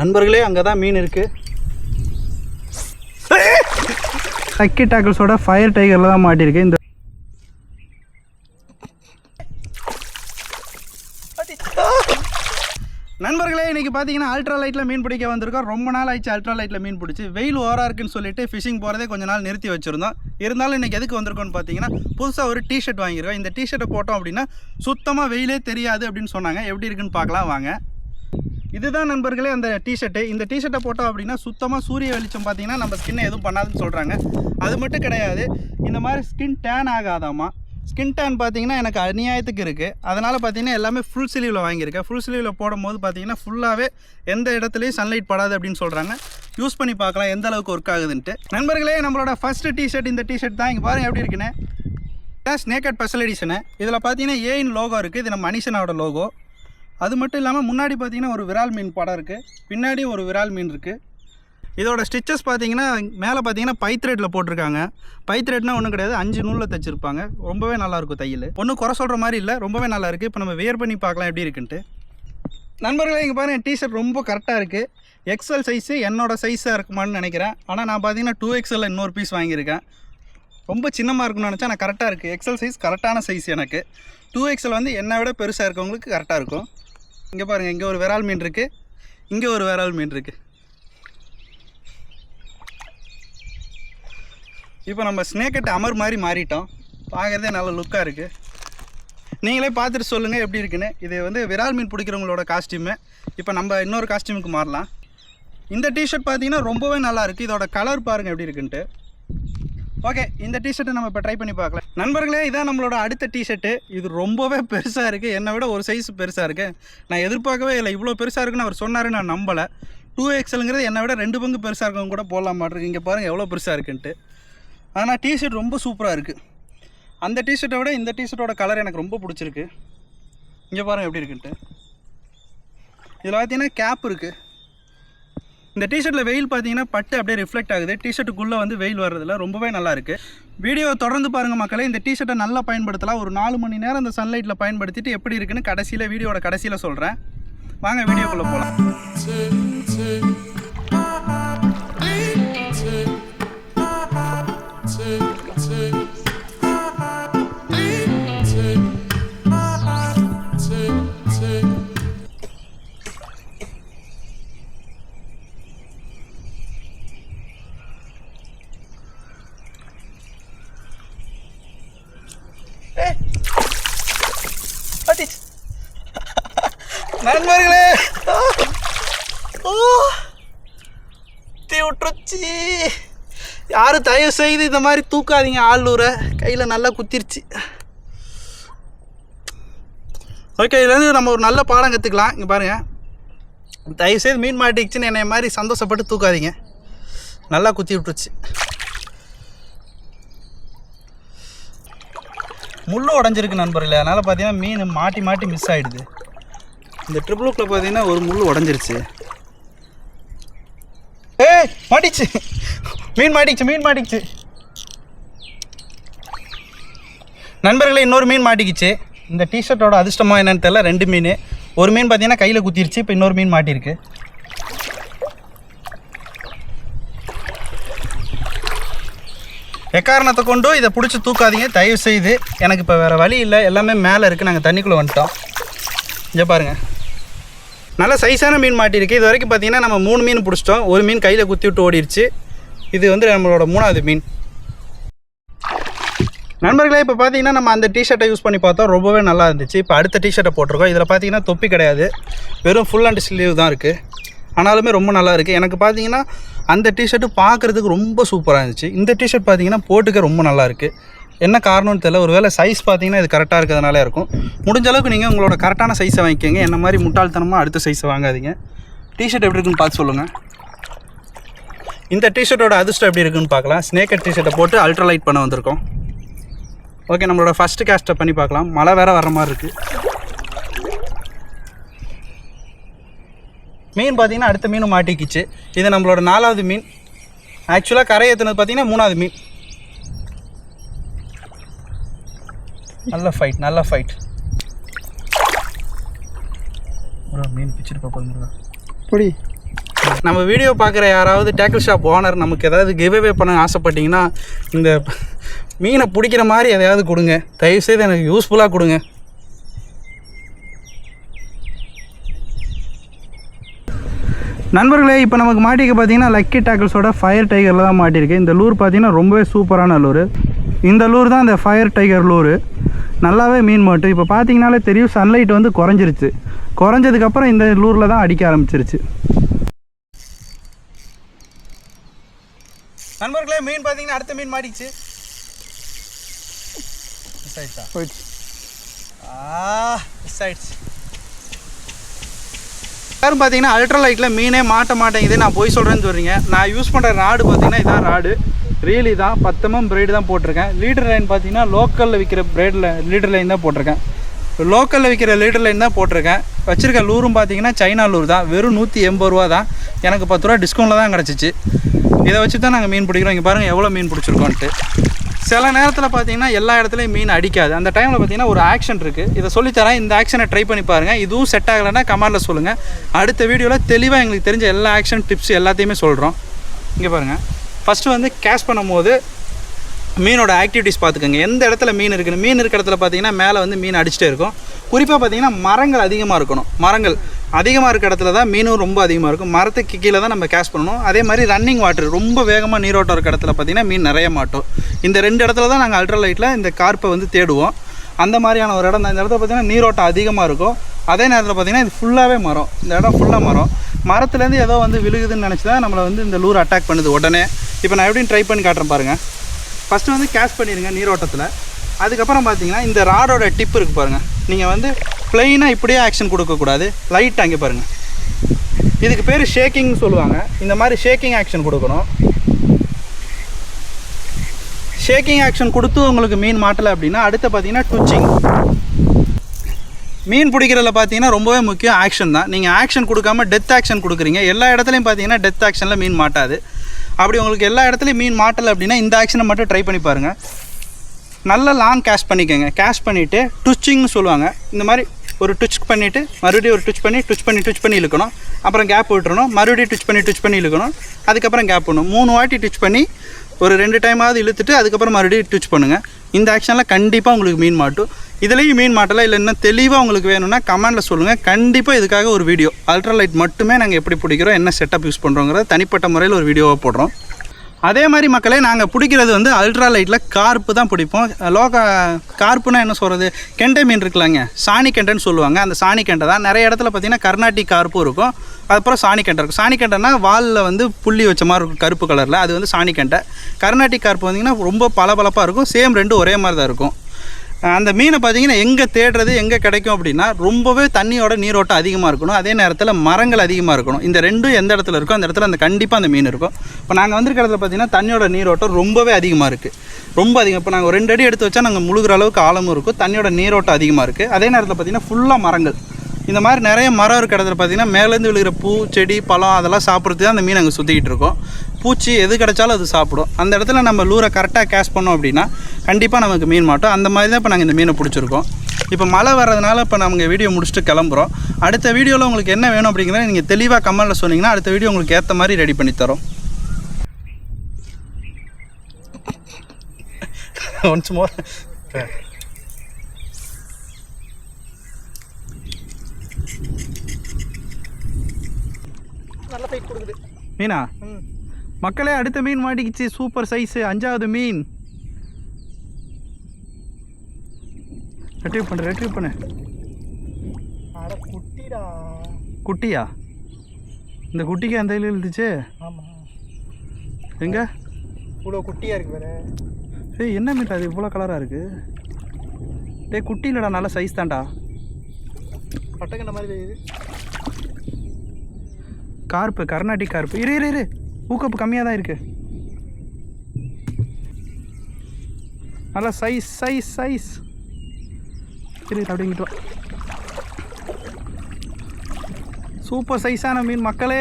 நண்பர்களே அங்கே தான் மீன் இருக்குது சக்கி டாக்கிள்ஸோட ஃபயர் டைகரில் தான் மாட்டியிருக்கு இந்த நண்பர்களே இன்னைக்கு பார்த்தீங்கன்னா அல்ட்ரா லைட்டில் மீன் பிடிக்க வந்திருக்கோம். ரொம்ப நாள் ஆயிடுச்சு அல்ட்ரா லைட்டில் மீன் பிடிச்சி. வெயில் ஓவராக இருக்குன்னு சொல்லிட்டு ஃபிஷிங் போகிறதே கொஞ்ச நாள் நிறுத்தி வச்சுருந்தோம். இருந்தாலும் இன்னைக்கு எதுக்கு வந்திருக்கோம்னு பார்த்தீங்கன்னா புதுசாக ஒரு டிஷர்ட் வாங்கியிருக்கோம். இந்த டிஷர்ட்டை போட்டோம் அப்படின்னா சுத்தமாக வெயிலே தெரியாது அப்படின்னு சொன்னாங்க. எப்படி இருக்குன்னு பார்க்கலாம். வாங்க. இதுதான் நண்பர்களே அந்த டிஷர்ட்டு இந்த டிஷர்ட்டை போட்டோம் அப்படின்னா சுத்தமாக சூரிய வெளிச்சம் பார்த்தீங்கன்னா நம்ம ஸ்கின்னை எதுவும் பண்ணாதுன்னு சொல்கிறாங்க அது மட்டும் கிடையாது. இந்த மாதிரி ஸ்கின் டேன் ஆகாதாமா? ஸ்கின் டேன் பார்த்தீங்கன்னா எனக்கு அநியாயத்துக்கு இருக்குது அதனால் பார்த்தீங்கன்னா எல்லாமே ஃபுல் ஸ்லீவில் வாங்கியிருக்கேன். ஃபுல் ஸ்லீவில் போடும்போது பார்த்தீங்கன்னா ஃபுல்லாகவே எந்த இடத்துலையும் சன்லைட் படாது அப்படின்னு சொல்கிறாங்க யூஸ் பண்ணி பார்க்கலாம் எந்த அளவுக்கு ஒர்க் ஆகுதுன்ட்டு. நண்பர்களே நம்மளோட ஃபஸ்ட்டு டிஷர்ட் இந்த டிஷர்ட் தான். இங்கே பாருங்கள் எப்படி இருக்குன்னு. ஸ்னேக்கட் ஸ்பெஷல் எடிஷனு இதில் பார்த்தீங்கன்னா ஏயின் லோகோ இருக்குது இது நம்ம மனுஷனோட லோகோ அது மட்டும் இல்லாமல் முன்னாடி பார்த்தீங்கன்னா ஒரு விரால் மீன் படம் இருக்குது பின்னாடி ஒரு விரால் மீன் இருக்குது இதோட ஸ்டிச்சஸ் பார்த்தீங்கன்னா மேலே பார்த்தீங்கன்னா பைத்ரேட்டில் போட்டிருக்காங்க. பைத்ரேட்னா ஒன்றும் கிடையாது அஞ்சு நூலில் தைச்சிருப்பாங்க. ரொம்பவே நல்லாயிருக்கும் தையல். ஒன்றும் குறை சொல்கிற மாதிரி இல்லை ரொம்பவே நல்லா இருக்குது இப்போ நம்ம வேர் பண்ணி பார்க்கலாம் எப்படி இருக்குன்ட்டு. நண்பர்களே இங்கே பாருங்கள் டிஷர்ட் ரொம்ப கரெக்டாக இருக்குது எக்ஸல் சைஸு என்னோட சைஸாக இருக்குமான்னு நினைக்கிறேன். ஆனால் நான் பார்த்தீங்கன்னா டூ எக்ஸலில் இன்னொரு பீஸ் வாங்கியிருக்கேன். ரொம்ப சின்னமாக இருக்கும்னு நினச்சா நான் கரெக்டாக இருக்குது எக்ஸல் சைஸ் கரெக்டான சைஸ் எனக்கு. டூ எக்ஸல் வந்து என்னை விட பெருசாக இருக்கவங்களுக்கு கரெக்டாக இருக்கும். இங்கே பாருங்கள் இங்கே ஒரு விரால் மீன் இருக்குது இங்கே ஒரு விரால் மீன் இருக்குது இப்போ நம்ம ஸ்னேக்கெட் அமர் மாதிரி மாறிட்டோம். பார்க்குறதே நல்ல லுக்காக இருக்குது நீங்களே பார்த்துட்டு சொல்லுங்கள் எப்படி இருக்குன்னு. இது வந்து விரால் மீன் பிடிக்கிறவங்களோட காஸ்டியூமு இப்போ நம்ம இன்னொரு காஸ்டியூமுக்கு மாறலாம். இந்த டிஷர்ட் பார்த்தீங்கன்னா ரொம்பவே நல்லா இருக்குது இதோட கலர் பாருங்கள் எப்படி இருக்குன்ட்டு. ஓகே இந்த டிஷர்ட்டை நம்ம இப்போ ட்ரை பண்ணி பார்க்கலாம். நண்பர்களே இதான் நம்மளோட அடுத்த டிஷர்ட்டு இது ரொம்பவே பெருசாக இருக்குது என்னை விட ஒரு சைஸ் பெருசாக இருக்குது நான் எதிர்பார்க்கவே இல்லை. இவ்வளோ பெருசாக இருக்குன்னு அவர் சொன்னார் நான் நம்பலை. டூ எக்ஸலுங்கிறது என்னை விட ரெண்டு பங்கு பெருசாக இருக்கவங்க கூட போடலாம் மாட்டிருக்கு இங்கே பாருங்கள் எவ்வளோ பெருசாக இருக்குன்ட்டு. ஆனால் டிஷர்ட் ரொம்ப சூப்பராக இருக்குது அந்த டிஷர்ட்டை விட இந்த டிஷர்ட்டோட கலர் எனக்கு ரொம்ப பிடிச்சிருக்கு. இங்கே பாருங்கள் எப்படி இருக்குன்ட்டு. இதில் பார்த்தீங்கன்னா கேப் இருக்குது இந்த டிஷர்ட்டில் வெயில் பார்த்தீங்கன்னா பட்டு அப்படியே ரிஃப்ளெக்ட் ஆகுது. டிஷர்ட்டுக்குள்ளே வந்து வெயில் வர்றதுல ரொம்பவே நல்லா இருக்குது வீடியோ தொடர்ந்து பாருங்கள் மக்களே. இந்த டிஷர்ட்டை நல்லா பயன்படுத்தலாம். ஒரு நாலு மணி நேரம் இந்த சன்லைட்டில் பயன்படுத்திட்டு எப்படி இருக்குன்னு கடைசியில் வீடியோட கடைசியில் சொல்கிறேன் வாங்க வீடியோக்குள்ளே போகலாம் நண்பர்களே தீ விட்டுருச்சு யாரும் தயவு செய்து இந்த மாதிரி தூக்காதீங்க ஆளூரை. கையில் நல்லா குத்திருச்சு. ஓகே இதுலேருந்து நம்ம ஒரு நல்ல பாடம் கற்றுக்கலாம் இங்கே பாருங்கள் தயவு செய்து மீன் மாட்டிக்கிச்சுன்னு என்னை மாதிரி சந்தோஷப்பட்டு தூக்காதீங்க. நல்லா குத்தி விட்டுருச்சு. முள்ளு உடஞ்சிருக்கு நண்பர்களே. அதனால் பார்த்தீங்கன்னா மீன் மாட்டி மாட்டி மிஸ் ஆகிடுது இந்த ட்ரிபிளுக்கில் பார்த்தீங்கன்னா ஒரு முள் உடஞ்சிருச்சு. ஏய் மாட்டிச்சு. மீன் மாட்டிச்சு மீன் மாட்டிச்சு. நண்பர்களே இன்னொரு மீன் மாட்டிக்கிச்சு. இந்த டிஷர்ட்டோட அதிர்ஷ்டமாக என்னென்னு தெரியல ரெண்டு மீன். ஒரு மீன் பார்த்தீங்கன்னா கையில் குத்திருச்சு இப்போ இன்னொரு மீன் மாட்டியிருக்கு. எக்காரணத்தை கொண்டு இதை பிடிச்சி தூக்காதீங்க தயவு செய்து எனக்கு இப்போ வேறு வழி இல்லை எல்லாமே மேலே இருக்குது நாங்கள் தண்ணிக்குள்ளே வந்துட்டோம். இங்கே பாருங்கள் நல்ல சைஸான மீன் மாட்டியிருக்கு இது வரைக்கும் பார்த்தீங்கன்னா நம்ம மூணு மீன் பிடிச்சிட்டோம். ஒரு மீன் கையில் குத்தி விட்டு ஓடிடுச்சு இது வந்து நம்மளோட மூணாவது மீன். நண்பர்களே இப்போ பார்த்தீங்கன்னா நம்ம அந்த டிஷர்ட்டை யூஸ் பண்ணி பார்த்தோம். ரொம்பவே நல்லா இருந்துச்சு. இப்போ அடுத்த டிஷர்ட்டை போட்டிருக்கோம். இதில் பார்த்தீங்கன்னா தொப்பி கிடையாது. வெறும் ஃபுல் அண்ட் ஸ்லீவ் தான் இருக்குது ஆனாலுமே ரொம்ப நல்லா இருக்குது எனக்கு பார்த்தீங்கன்னா அந்த டிஷர்ட்டு பார்க்குறதுக்கு ரொம்ப சூப்பராக இருந்துச்சு. இந்த டிஷர்ட் பார்த்தீங்கன்னா போட்டுக்க ரொம்ப நல்லா இருக்குது என்ன காரணம்னு தெரியல. ஒருவேளை சைஸ் பார்த்தீங்கன்னா இது கரெக்டாக இருக்கிறதுனால இருக்கும். முடிஞ்ச அளவுக்கு நீங்கள் உங்களோட கரெக்டான சைஸை வாங்கிக்கோங்க. என்ன மாதிரி முட்டாள்தனமாக அடுத்த சைஸை வாங்காதீங்க. டிஷர்ட் எப்படி இருக்குன்னு பார்த்து சொல்லுங்கள் இந்த டிஷர்ட்டோட அதிர்ஷ்டம் எப்படி இருக்குன்னு பார்க்கலாம். ஸ்னேக்கர் டிஷர்ட்டை போட்டு அல்ட்ரா லைட் பண்ண வந்திருக்கோம். ஓகே நம்மளோட ஃபஸ்ட்டு கேஸ்ட்டை பண்ணி பார்க்கலாம். மழை வேறு வர மாதிரி இருக்குது மீன் பார்த்தீங்கன்னா அடுத்த மீன் மாட்டிக்கிச்சு. இது நம்மளோட நாலாவது மீன். ஆக்சுவலாக கரை ஏற்றுனது பார்த்தீங்கன்னா மூணாவது மீன். நல்ல ஃபைட் நல்ல ஃபைட் ஒரு மீன் பிச்சுட்டு பார்ப்போம் பொடி. நம்ம வீடியோ பார்க்குற யாராவது டேக்கிள் ஷாப் ஓனர் நமக்கு ஏதாவது கிவ்அவே பண்ண ஆசைப்பட்டீங்கன்னா இந்த மீனை பிடிக்கிற மாதிரி எதையாவது கொடுங்க. தயவுசெய்து எனக்கு யூஸ்ஃபுல்லாக கொடுங்க. நண்பர்களே இப்போ நமக்கு மாட்டிக்க பார்த்தீங்கன்னா லக்கி டேக்கிள்ஸோட ஃபயர் டைகரில் தான் மாட்டியிருக்கு இந்த லூர் பார்த்தீங்கன்னா ரொம்பவே சூப்பரான லூர் இந்த லூர் தான் இந்த ஃபயர் டைகர் லூரு நல்லாவே மீன் மாட்டும். இப்போ பார்த்தீங்கனாலே தெரியும் சன்லைட் வந்து குறைஞ்சிருச்சு. குறைஞ்சதுக்கப்புறம் இந்த லூரில் தான் அடிக்க ஆரம்பிச்சிருச்சு. நண்பர்களே மீன் பார்த்தீங்கன்னா அடுத்த மீன் மாட்டிச்சு ஆயிடுச்சா? போயிடுச்சு. மிஸ் ஆயிடுச்சு. எல்லாரும் பார்த்தீங்கன்னா அல்ட்ரா லைட்டில் மீனே மாட்ட மாட்டேங்குது. நான் போய் சொல்கிறேன்னு சொல்கிறீங்க நான் யூஸ் பண்ணுற ராடு பார்த்தீங்கன்னா இதான் ராடு. ரீலி தான் பத்தமும் பிரைடு தான் போட்டிருக்கேன். லீடர் லைன் பார்த்தீங்கன்னா லோக்கலில் விற்கிற பிரைடில் லீடர் லைன் தான் போட்டிருக்கேன். லோக்கலில் விற்கிற லீடர் லைன் தான் போட்டிருக்கேன். வச்சுருக்க லூரும் பார்த்தீங்கன்னா சைனா லூர் தான். வெறும் நூற்றி எண்பது ரூபா தான். எனக்கு பத்து ரூபா டிஸ்கவுண்ட்டில் தான் கிடச்சிச்சு. இதை வச்சு தான் நாங்கள் மீன் பிடிக்கிறோம். இங்கே பாருங்கள் எவ்வளோ மீன் பிடிச்சிருக்கோன்ட்டு. சில நேரத்தில் பார்த்தீங்கன்னா எல்லா இடத்துலையும் மீன் அடிக்காது. அந்த டைமில் பார்த்தீங்கன்னா ஒரு ஆக்ஷன் இருக்குது இதை சொல்லித்தரேன். இந்த ஆக்ஷனை ட்ரை பண்ணி பாருங்கள் இதுவும் செட் ஆகலைன்னா கமெண்டில் சொல்லுங்கள் அடுத்த வீடியோவில் தெளிவாக எங்களுக்கு தெரிஞ்ச எல்லா ஆக்ஷன் டிப்ஸ் எல்லாத்தையுமே சொல்கிறோம் இங்கே பாருங்கள் ஃபஸ்ட்டு வந்து கேஷ் பண்ணும்போது மீனோட ஆக்டிவிட்டிஸ் பார்த்துக்கோங்க. எந்த இடத்துல மீன் இருக்குன்னு மீன் இருக்கிற இடத்துல பார்த்தீங்கன்னா மேலே வந்து மீன் அடிச்சுட்டே இருக்கும். குறிப்பாக பார்த்தீங்கன்னா மரங்கள் அதிகமாக இருக்கணும். மரங்கள் அதிகமாக இருக்க இடத்துல தான் மீனும் ரொம்ப அதிகமாக இருக்கும். மரத்துக்கு கீழே தான் நம்ம கேஷ் பண்ணணும். அதே மாதிரி ரன்னிங் வாட்டர் ரொம்ப வேகமாக நீரோட்டம் இருக்க இடத்துல பார்த்தீங்கன்னா மீன் நிறைய மாட்டோம். இந்த ரெண்டு இடத்துல தான் நாங்கள் அல்ட்ரா லைட்டில் இந்த கார்ப்பை வந்து தேடுவோம். அந்த மாதிரியான ஒரு இடம் தான். இந்த இடத்துல பார்த்தீங்கன்னா நீரோட்டம் அதிகமாக இருக்கும். அதே நேரத்தில் பார்த்தீங்கன்னா இது ஃபுல்லாகவே மரம். இந்த இடம் ஃபுல்லாக மரம். மரத்துலேருந்து ஏதோ வந்து விழுகுதுன்னு நினச்சி தான் நம்மளை வந்து இந்த லூர் அட்டாக் பண்ணுது உடனே. இப்போ நான் எப்படின்னு ட்ரை பண்ணி காட்டுறேன் பாருங்கள் ஃபஸ்ட்டு வந்து கேஷ் பண்ணிடுங்க நீரோட்டத்தில். அதுக்கப்புறம் பார்த்தீங்கன்னா இந்த ராடோட டிப் இருக்குது பாருங்கள் நீங்கள் வந்து ப்ளைனாக இப்படியே ஆக்ஷன் கொடுக்கக்கூடாது லைட் அங்கே பாருங்கள் இதுக்கு பேர் ஷேக்கிங் சொல்லுவாங்க. இந்த மாதிரி ஷேக்கிங் ஆக்ஷன் கொடுக்கணும். ஷேக்கிங் ஆக்ஷன் கொடுத்து உங்களுக்கு மீன் மாட்டலை அப்படின்னா அடுத்து பார்த்தீங்கன்னா டுச்சிங் மீன் பிடிக்கிறதுல பார்த்தீங்கன்னா ரொம்பவே முக்கியம் ஆக்ஷன் தான். நீங்கள் ஆக்ஷன் கொடுக்காம டெத் ஆக்ஷன் கொடுக்குறீங்க. எல்லா இடத்துலையும் பார்த்தீங்கன்னா டெத் ஆக்ஷனில் மீன் மாட்டாது. அப்படி உங்களுக்கு எல்லா இடத்துலையும் மீன் மாட்டலை அப்படின்னா இந்த ஆக்ஷனை மட்டும் ட்ரை பண்ணி பாருங்கள் நல்ல லாங் கேஷ் பண்ணிக்கோங்க. கேஷ் பண்ணிவிட்டு டுச்சிங்னு சொல்லுவாங்க. இந்த மாதிரி ஒரு டுச் பண்ணிவிட்டு மறுபடியும் ஒரு டுச் பண்ணி டுச் பண்ணி டுச் பண்ணி இழுக்கணும். அப்புறம் கேப் விட்டுறணும். மறுபடியும் டுச் பண்ணி டுச் பண்ணி இழுக்கணும். அதுக்கப்புறம் கேப் பண்ணணும் மூணு வாட்டி டுச் பண்ணி ஒரு ரெண்டு டைமாவது இழுத்துட்டு அதுக்கப்புறம் மறுபடியும் ட்விச் பண்ணுங்கள் இந்த ஆக்ஷனில் கண்டிப்பாக உங்களுக்கு மீன் மாட்டும் இதுலேயும் மீன் மாட்டலாம் இல்லை இன்னும் தெளிவாக உங்களுக்கு வேணும்னா கமெண்டில் சொல்லுங்கள் கண்டிப்பாக இதுக்காக ஒரு வீடியோ அல்ட்ரா லைட் மட்டுமே நாங்கள் எப்படி பிடிக்கிறோம் என்ன செட்டப் யூஸ் பண்ணுறோங்கிறத தனிப்பட்ட முறையில் ஒரு வீடியோவாக போடுறோம். அதே மாதிரி மக்களே நாங்கள் பிடிக்கிறது வந்து அல்ட்ரா லைட்டில் கார்ப்பு தான் பிடிப்போம். லோக கார்ப்புனா என்ன சொல்கிறது கெண்டை மீன் இருக்குல்லங்க. சாணி கெண்டைன்னு சொல்லுவாங்க. அந்த சாணி கெண்டை தான். நிறைய இடத்துல பார்த்தீங்கன்னா கர்நாட்டி கார்ப்பும் இருக்கும். அதுக்கப்புறம் சாணி கெண்டை இருக்கும். சாணி கெண்டைனா வாலில் வந்து புள்ளி வச்ச மாதிரி இருக்கும் கருப்பு கலரில் அது வந்து சாணி கெண்டை. கர்நாட்டி கார்ப்பு வந்தீங்கன்னா ரொம்ப பளபளப்பாக இருக்கும். சேம் ரெண்டும் ஒரே மாதிரி தான் இருக்கும். அந்த மீனை பார்த்தீங்கன்னா எங்கே தேடுறது எங்கே கிடைக்கும் அப்படின்னா ரொம்பவே தண்ணியோட நீரோட்டம் அதிகமாக இருக்கணும். அதே நேரத்தில் மரங்கள் அதிகமாக இருக்கணும். இந்த ரெண்டும் எந்த இடத்துல இருக்கோ அந்த இடத்துல அந்த கண்டிப்பாக அந்த மீன் இருக்கும். இப்போ நாங்கள் வந்திருக்க இடத்துல பார்த்தீங்கன்னா தண்ணியோட நீரோட்டம் ரொம்பவே அதிகமாக இருக்குது ரொம்ப அதிகம். இப்போ நாங்கள் ரெண்டு அடி எடுத்து வச்சா நாங்கள் முழுகிற அளவுக்கு ஆழமும் இருக்கும். தண்ணியோட நீரோட்டம் அதிகமாக இருக்குது அதே நேரத்தில் பார்த்தீங்கன்னா ஃபுல்லாக மரங்கள். இந்த மாதிரி நிறைய மரம் இருக்கிற இடத்துல பார்த்தீங்கன்னா மேலேருந்து விழுகிற பூ செடி பழம் அதெல்லாம் சாப்பிட்றதுக்கு தான் அந்த மீன் அங்கே சுற்றிக்கிட்டு இருக்கோம். பூச்சி எது கிடைச்சாலும் அது சாப்பிடும். அந்த இடத்துல நம்ம லூரை கரெக்டாக கேஷ் பண்ணோம் அப்படின்னா கண்டிப்பாக நமக்கு மீன் மாட்டோம். அந்த மாதிரி தான் இப்போ நாங்கள் இந்த மீனை பிடிச்சிருக்கோம். இப்போ மழை வர்றதுனால இப்போ நாங்கள் வீடியோ முடிச்சுட்டு கிளம்புறோம். அடுத்த வீடியோவில் உங்களுக்கு என்ன வேணும் அப்படிங்கிறத நீங்கள் தெளிவாக கமெண்ட்டில் சொன்னீங்கன்னா அடுத்த வீடியோ உங்களுக்கு ஏற்ற மாதிரி ரெடி பண்ணி தரோம். ஒன்ஸ் மோர் நல்ல ஃபைட் கொடுக்குது. மீனா? மக்களே அடுத்த மீன் மாட்டிக்கிச்சு சூப்பர் சைஸு அஞ்சாவது மீன். ரெட்ரீவ் பண்ணு ரெட்ரீவ் பண்ணு. அட குட்டிடா. குட்டியா? இந்த குட்டிக்கு அந்த இதில் இருந்துச்சு ஆமாம் எங்க? இவ்வளோ குட்டியாக இருக்கு வேறு ஏய் என்ன மீன் அது? இவ்வளோ கலராக இருக்கு. டேய் குட்டி இல்லைடா. நல்ல சைஸ் தான்டா. பட்டக்கண்ண மாதிரி தெரியுது. கார்ப்பு கர்நாடிக் கார்ப்பு. இரு இரு இரு. ஊக்கப்பு கம்மியாக தான் இருக்குது நல்லா சைஸ் சைஸ் சைஸ் இரு அப்படிங்கிட்டு சூப்பர் சைஸான மீன் மக்களே.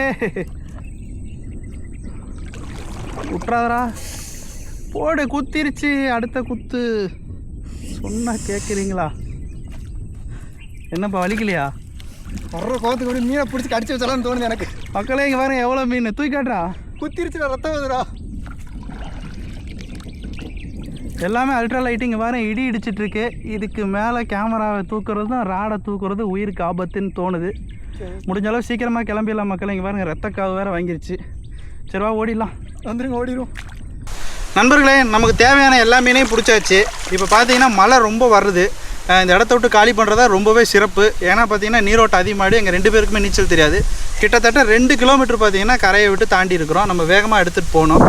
விட்றாதரா போடு குத்திருச்சு. அடுத்த குத்து. சொன்னால் கேட்குறீங்களா என்னப்பா வலிக்கலையா? வர்ற கோவத்துக்கு கூட மீனை பிடிச்சி கடிச்சு வச்சாலாம்னு தோணுது எனக்கு. மக்களே இங்கே பாருங்க எவ்வளோ மீன்? தூக்கி காட்டுறா. குத்திருச்சுடா ரத்தம் வருதுடா. எல்லாமே அல்ட்ரா லைட்டிங் பாருங்க இடி இடிச்சிட்டு இருக்கு இதுக்கு மேலே கேமராவை தூக்குறதும் ராடை தூக்குறது உயிருக்கு ஆபத்துன்னு தோணுது. முடிஞ்ச அளவு சீக்கிரமாக கிளம்பிடலாம் மக்கள். இங்கே பாருங்க ரத்தக்காவு வேறு வாங்கிருச்சு. சரிவா ஓடிடலாம். வந்துருங்க ஓடிடும் நண்பர்களே நமக்கு தேவையான எல்லா மீனையும் பிடிச்சாச்சு. இப்போ பார்த்தீங்கன்னா மழை ரொம்ப வருது. இந்த இடத்த விட்டு காலி பண்ணுறதா ரொம்பவே சிறப்பு. ஏன்னா பார்த்தீங்கன்னா நீரோட்டம் அதிகமாடி எங்கள் ரெண்டு பேருக்குமே நீச்சல் தெரியாது. கிட்டத்தட்ட ரெண்டு கிலோமீட்டர் பார்த்தீங்கன்னா கரையை விட்டு தாண்டி இருக்கிறோம். நம்ம வேகமாக எடுத்துகிட்டு போகணும்.